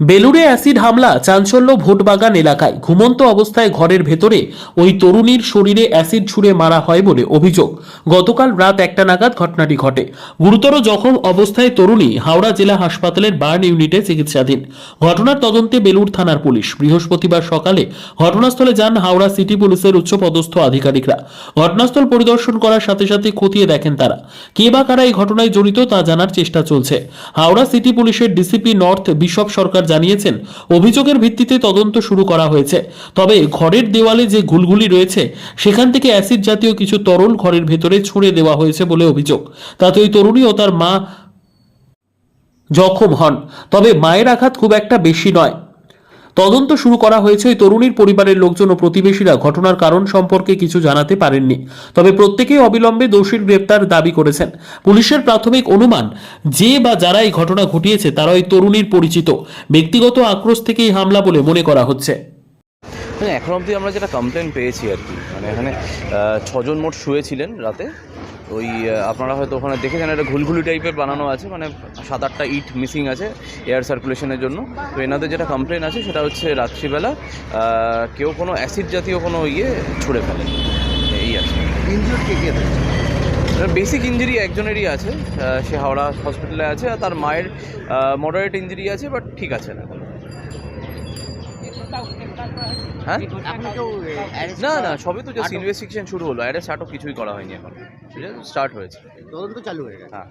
বেলুড়ে acid হামলা চাঞ্চল্য ভোটবাগান এলাকায়। ঘুমন্ত অবস্থায় ঘরের ভেতরে ওই তরুণীর শরীরে অ্যাসিড ছুঁড়ে মারা হয় বলে অভিযোগ। গতকাল রাত একটা নাগাদ ঘটনাটি ঘটে। গুরুতর জখম অবস্থায় তরুণী হাওড়া জেলা হাসপাতালের বার্ন ইউনিটে চিকিৎসাধীন। ঘটনার তদন্তে বেলুড় থানার পুলিশ। বৃহস্পতিবার সকালে ঘটনাস্থলে যান হাওড়া সিটি পুলিশের উচ্চপদস্থ আধিকারিকরা। ঘটনাস্থল পরিদর্শন করার সাথে সাথে খতিয়ে দেখেন তারা। কে বা কারা এই ঘটনায় জড়িত তা জানার চেষ্টা চলছে। হাওড়া সিটি পুলিশের ডিসিপি নর্থ, বিশপ সরকার জানিয়েছেন, অভিযোগের ভিত্তিতে তদন্ত শুরু করা হয়েছে। তবে ঘরের দেওয়ালে যে ঘুলগুলি রয়েছে, সেখান থেকে অ্যাসিড জাতীয় কিছু তরল ঘরের ভেতরে ছুঁড়ে দেওয়া হয়েছে বলে অভিযোগ। তাতে ওই তরুণী ও তার মা জখম হন। তবে মায়ের আঘাত খুব একটা বেশি নয়। তদন্ত শুরু করা হয়েছে ওই তরুণীর পরিবারের লোকজন ও প্রতিবেশীরা। ঘটনার কারণ সম্পর্কে কিছু জানাতে পারেননি। তবে প্রত্যেকেই অবিলম্বে দোষীর গ্রেপ্তার দাবি করেছেন। পুলিশের প্রাথমিক অনুমান, যে বা যারা এই ঘটনা ঘটিয়েছে, তারা ওই তরুণীর পরিচিত। ব্যক্তিগত আক্রোশ থেকেই হামলা বলে মনে করা হচ্ছে। হ্যাঁ এখন অবধি আমরা যেটা কমপ্লেন পেয়েছি আর কি। মানে এখানে ছজন মোট শুয়েছিলেন রাতে। ওই আপনারা হয়তো ওখানে দেখেছেন একটা ঘুলঘুলি টাইপের বানানো আছে মানে সাত আটটা ইট মিসিং আছে এয়ার সার্কুলেশনের জন্য। তো এনাদের যেটা কমপ্লেন আছে সেটা হচ্ছে রাত্রিবেলা কেউ কোনো অ্যাসিড জাতীয় কোনো ইয়ে ছুঁড়ে ফেলে। এই আছে। ইনজিওর কে বেসিক ইঞ্জুরি একজনেরই আছে সে হাওড়া হসপিটালে আছে আর তার মায়ের মডারেট ইঞ্জুরি আছে বাট ঠিক আছে না। হ্যাঁ? না না সবই তো জাস্ট ইনভেস্টিগেশন শুরু হলো। অ্যারেস্ট আটক কিছুই করা হয়নি এখন। স্টার্ট হয়েছে। তদন্ত চালু হয়ে গেছে। হ্যাঁ।